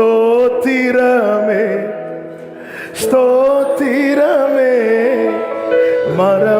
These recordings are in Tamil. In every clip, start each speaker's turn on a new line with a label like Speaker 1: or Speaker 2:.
Speaker 1: ஸ்தோத்திரமே ஸ்தோத்திரமே. மரம்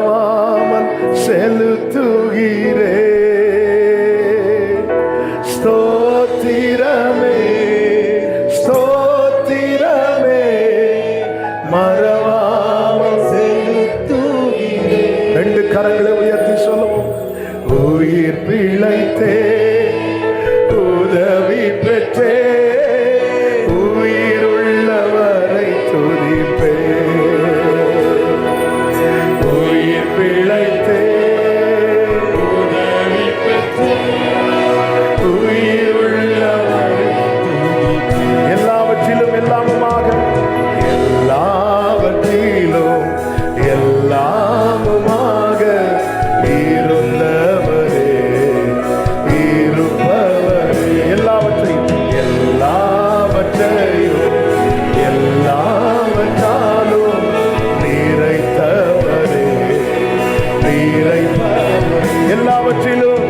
Speaker 1: எல்லாவற்றிலும்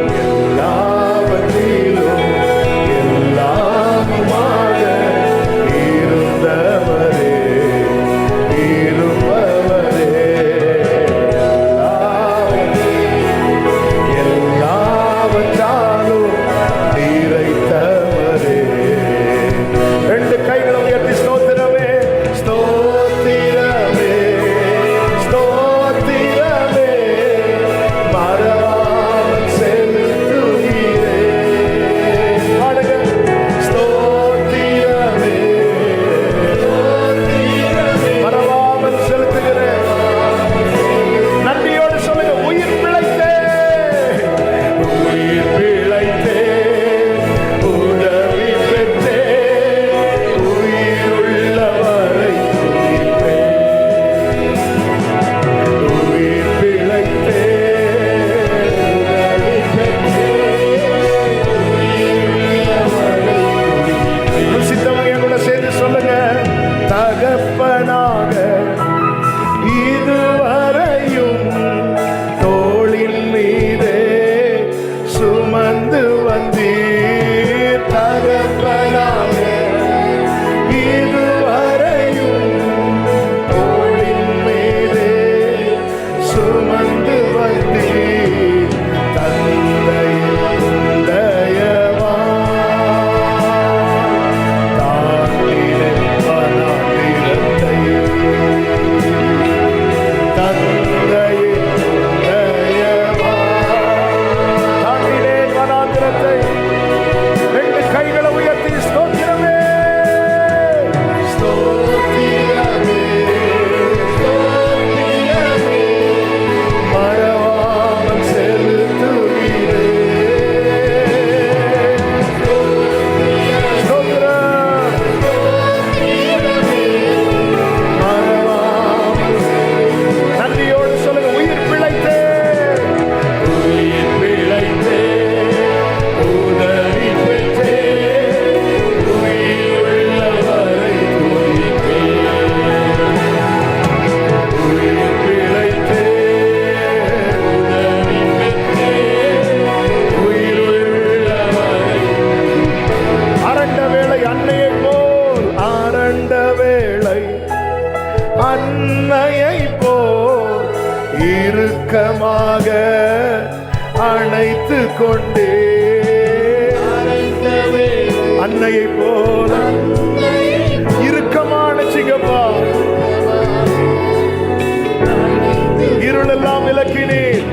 Speaker 1: அன்னையை போல் இறுக்கமாக அணைத்து கொண்டே. அன்னையை போல இறுக்கமான சிங்கப்பா. இருளெல்லாம் விளக்கினேன்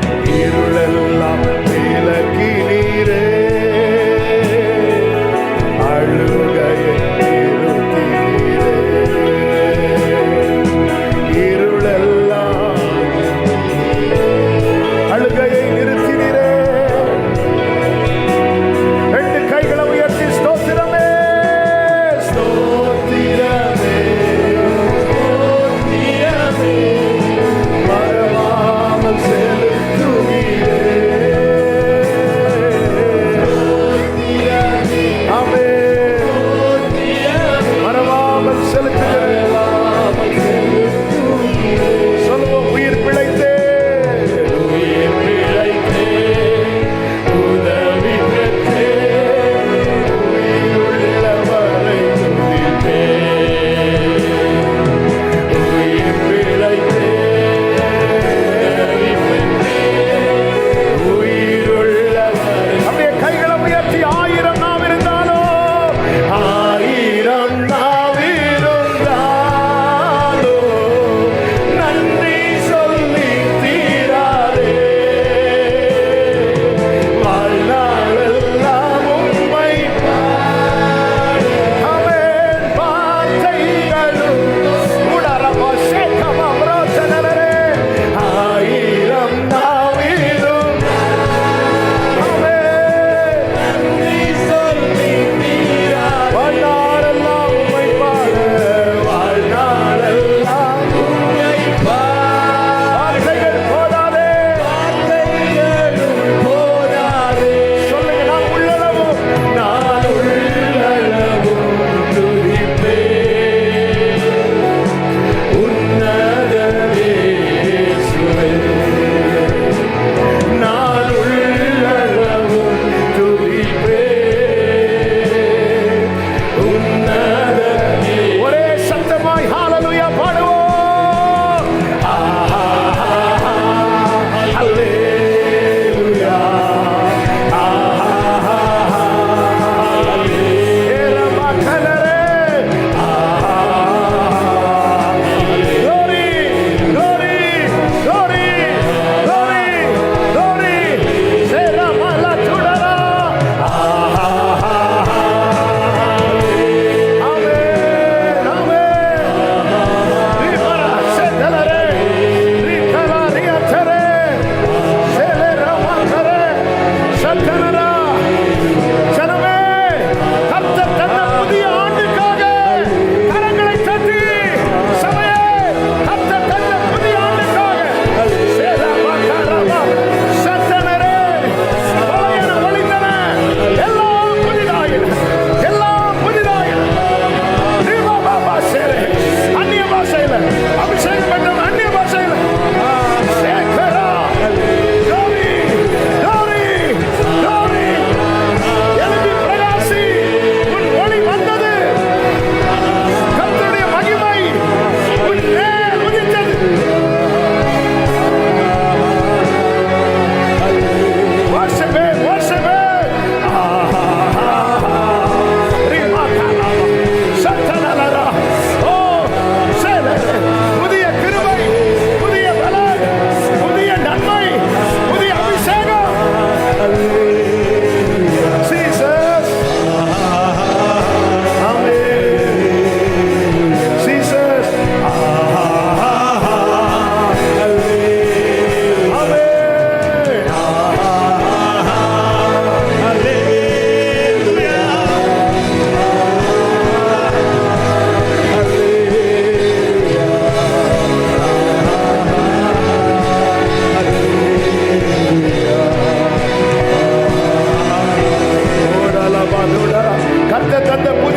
Speaker 1: cantar depois.